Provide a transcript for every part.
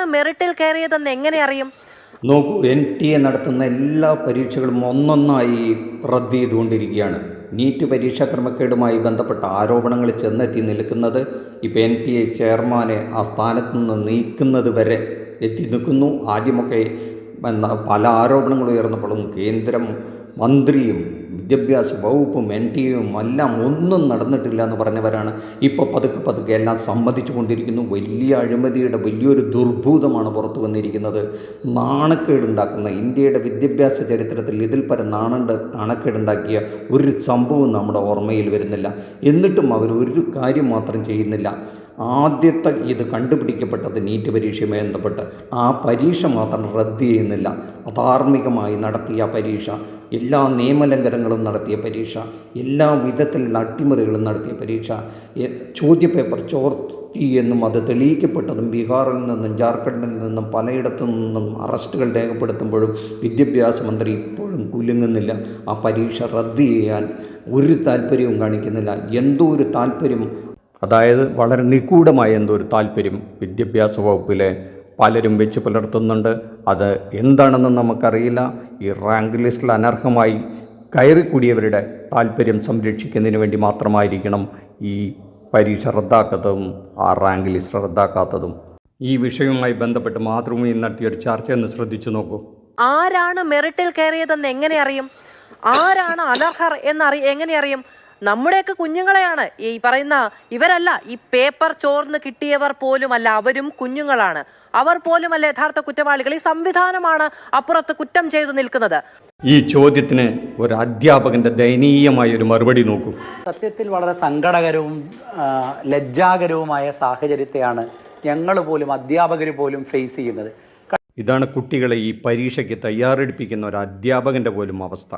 ആരാണ് മെറിറ്റിൽ കയറിയതെന്ന് എങ്ങനെ അറിയും? നോക്കൂ എൻ ടി എ നടത്തുന്ന എല്ലാ പരീക്ഷകളും ഒന്നൊന്നായി റദ്ദ് ചെയ്തുകൊണ്ടിരിക്കുകയാണ്. നീറ്റ് പരീക്ഷാ ക്രമക്കേടുമായി ബന്ധപ്പെട്ട ആരോപണങ്ങൾ ചെന്നെത്തി നിൽക്കുന്നത് ഇപ്പോൾ എൻ ടി എ ചെയർമാനെ ആ സ്ഥാനത്ത് നിന്ന് നീക്കുന്നത് വരെ എത്തി നിൽക്കുന്നു. ആദ്യമൊക്കെ പല ആരോപണങ്ങൾ ഉയർന്നപ്പോഴും കേന്ദ്രം മന്ത്രിയും വിദ്യാഭ്യാസ വകുപ്പും എൻ ടി എയും എല്ലാം ഒന്നും നടന്നിട്ടില്ല എന്ന് പറഞ്ഞവരാണ് ഇപ്പോൾ പതുക്കെ പതുക്കെ എല്ലാം സമ്മതിച്ചു കൊണ്ടിരിക്കുന്നു. വലിയ അഴിമതിയുടെ വലിയൊരു ദുർഭൂതമാണ് പുറത്തു വന്നിരിക്കുന്നത്. നാണക്കേടുണ്ടാക്കുന്ന ഇന്ത്യയുടെ വിദ്യാഭ്യാസ ചരിത്രത്തിൽ ഇതിൽ പരം നാണണ്ട് നാണക്കേടുണ്ടാക്കിയ ഒരു സംഭവം നമ്മുടെ ഓർമ്മയിൽ വരുന്നില്ല. എന്നിട്ടും അവർ ഒരു കാര്യം മാത്രം ചെയ്യുന്നില്ല. ആദ്യത്തെ ഇത് കണ്ടുപിടിക്കപ്പെട്ടത് നീറ്റ് പരീക്ഷയുമായി ബന്ധപ്പെട്ട്. ആ പരീക്ഷ മാത്രം റദ്ദ് ചെയ്യുന്നില്ല. അധാർമികമായി നടത്തിയ പരീക്ഷ എല്ലാ നിയമലംഘനങ്ങളും നടത്തിയ പരീക്ഷ എല്ലാ വിധത്തിലുള്ള അട്ടിമറികളും നടത്തിയ പരീക്ഷ ചോദ്യപേപ്പർ ചോർത്തി എന്നും അത് തെളിയിക്കപ്പെട്ടതും ബീഹാറിൽ നിന്നും ജാർഖണ്ഡിൽ നിന്നും പലയിടത്തു നിന്നും അറസ്റ്റുകൾ രേഖപ്പെടുത്തുമ്പോഴും വിദ്യാഭ്യാസ മന്ത്രി ഇപ്പോഴും കുലുങ്ങുന്നില്ല. ആ പരീക്ഷ റദ്ദ് ചെയ്യാൻ ഒരു താല്പര്യവും കാണിക്കുന്നില്ല. എന്തോ ഒരു താല്പര്യം അതായത് വളരെ നിഗൂഢമായ എന്തോ ഒരു താല്പര്യം വിദ്യാഭ്യാസ വകുപ്പിലെ പലരും വെച്ച് പുലർത്തുന്നുണ്ട്. അത് എന്താണെന്ന് നമുക്കറിയില്ല. ഈ റാങ്ക് ലിസ്റ്റിൽ അനർഹമായി കയറിക്കൂടിയവരുടെ താല്പര്യം സംരക്ഷിക്കുന്നതിന് വേണ്ടി മാത്രമായിരിക്കണം ഈ പരീക്ഷ റദ്ദാക്കാത്തതും ആ റാങ്ക് ലിസ്റ്റ് റദ്ദാക്കാത്തതും. ഈ വിഷയവുമായി ബന്ധപ്പെട്ട് മാതൃഭൂമി നടത്തിയ ഒരു ചർച്ച എന്ന് ശ്രദ്ധിച്ചു നോക്കൂ. ആരാണ് മെറിറ്റിൽ കയറിയതെന്ന് എങ്ങനെ അറിയും? ആരാണ് അനർഹർ എന്നറി എങ്ങനെ അറിയും? നമ്മുടെയൊക്കെ കുഞ്ഞുങ്ങളെയാണ്. ഈ പറയുന്ന ഇവരല്ല ഈ പേപ്പർ ചോർന്ന് കിട്ടിയവർ പോലുമല്ല അവരും കുഞ്ഞുങ്ങളാണ്. അവർ പോലുമല്ല യഥാർത്ഥ കുറ്റവാളികൾ. ഈ സംവിധാനമാണ് അപ്പുറത്ത് കുറ്റം ചെയ്തു നിൽക്കുന്നത്. ഈ ചോദ്യത്തിന് ഒരു അധ്യാപകന്റെ ദയനീയമായ ഒരു മറുപടി നോക്കൂ. സത്യത്തിൽ വളരെ സങ്കടകരവും ലജ്ജാകരവുമായ സാഹചര്യത്തെയാണ് ഞങ്ങൾ പോലും അധ്യാപകർ പോലും ഫേസ് ചെയ്യുന്നത്. ഇതാണ് കുട്ടികളെ ഈ പരീക്ഷയ്ക്ക് തയ്യാറെടുപ്പിക്കുന്ന ഒരു അധ്യാപകന്റെ പോലും അവസ്ഥ.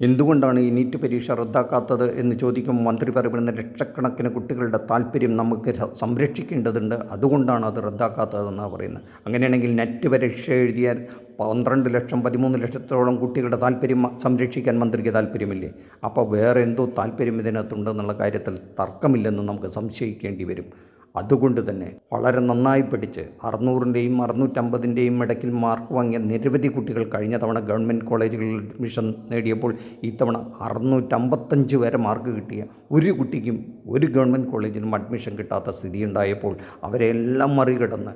എന്തുകൊണ്ടാണ് ഈ നീറ്റ് പരീക്ഷ റദ്ദാക്കാത്തത് എന്ന് ചോദിക്കുമ്പോൾ മന്ത്രി പറയുന്ന ലക്ഷക്കണക്കിന് കുട്ടികളുടെ താല്പര്യം നമുക്ക് സംരക്ഷിക്കേണ്ടതുണ്ട്. അതുകൊണ്ടാണ് അത് റദ്ദാക്കാത്തതെന്നാണ് പറയുന്നത്. അങ്ങനെയാണെങ്കിൽ നെറ്റ് പരീക്ഷ എഴുതിയാൽ പന്ത്രണ്ട് ലക്ഷം പതിമൂന്ന് ലക്ഷത്തോളം കുട്ടികളുടെ താല്പര്യം സംരക്ഷിക്കാൻ മന്ത്രിക്ക് താല്പര്യമില്ലേ? അപ്പോൾ വേറെ എന്തോ താല്പര്യം ഇതിനകത്തുണ്ടെന്നുള്ള കാര്യത്തിൽ തർക്കമില്ലെന്ന് നമുക്ക് സംശയിക്കേണ്ടി വരും. അതുകൊണ്ട് തന്നെ വളരെ നന്നായി പഠിച്ച് അറുന്നൂറിന്റെയും അറുന്നൂറ്റമ്പതിന്റെയും ഇടയ്ക്കിൽ മാർക്ക് വാങ്ങിയ നിരവധി കുട്ടികൾ കഴിഞ്ഞ തവണ ഗവൺമെന്റ് കോളേജുകളിൽ അഡ്മിഷൻ നേടിയപ്പോൾ ഇത്തവണ അറുന്നൂറ്റമ്പത്തഞ്ച് വരെ മാർക്ക് കിട്ടിയ ഒരു കുട്ടിക്കും ഒരു ഗവൺമെന്റ് കോളേജിലും അഡ്മിഷൻ കിട്ടാത്ത സ്ഥിതി ഉണ്ടായപ്പോൾ അവരെല്ലാം മറികടന്ന്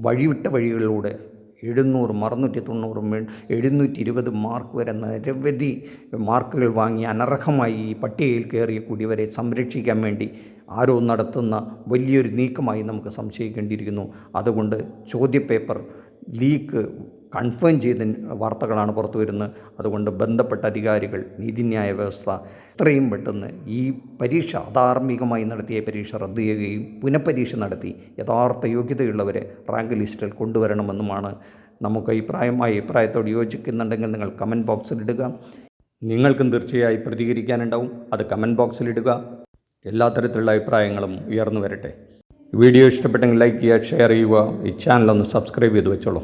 വഴിവിട്ട വഴികളിലൂടെ എഴുന്നൂറ് അറുന്നൂറ്റി തൊണ്ണൂറും എഴുന്നൂറ്റി ഇരുപത് മാർക്ക് വരെ നിരവധി മാർക്കുകൾ വാങ്ങി അനർഹമായി ഈ പട്ടികയിൽ കയറിയ കുടിവരെ സംരക്ഷിക്കാൻ വേണ്ടി ആരോ നടത്തുന്ന വലിയൊരു നീക്കമായി നമുക്ക് സംശയിക്കേണ്ടിയിരിക്കുന്നു. അതുകൊണ്ട് ചോദ്യപേപ്പർ ലീക്ക് കൺഫേം ചെയ്ത വാർത്തകളാണ് പുറത്തു വരുന്നത്. അതുകൊണ്ട് ബന്ധപ്പെട്ട അധികാരികൾ നീതിന്യായ വ്യവസ്ഥ എത്രയും പെട്ടെന്ന് ഈ പരീക്ഷ അധാർമികമായി നടത്തിയ പരീക്ഷ റദ്ദ് ചെയ്യുകയും പുനഃപരീക്ഷ നടത്തി യഥാർത്ഥ യോഗ്യതയുള്ളവരെ റാങ്ക് ലിസ്റ്റിൽ കൊണ്ടുവരണമെന്നുമാണ് നമുക്ക് അഭിപ്രായമായി അഭിപ്രായത്തോട് യോജിക്കുന്നുണ്ടെങ്കിൽ നിങ്ങൾ കമന്റ് ബോക്സിലിടുക നിങ്ങൾക്കും തീർച്ചയായും പ്രതികരിക്കാനുണ്ടാവും. അത് കമന്റ് ബോക്സിലിടുക എല്ലാ തരത്തിലുള്ള അഭിപ്രായങ്ങളും ഉയർന്നു വരട്ടെ. വീഡിയോ ഇഷ്ടപ്പെട്ടെങ്കിൽ ലൈക്ക് ചെയ്യുക ഷെയർ ചെയ്യുക. ഈ ചാനലൊന്ന് സബ്സ്ക്രൈബ് ചെയ്ത് വെച്ചോളൂ.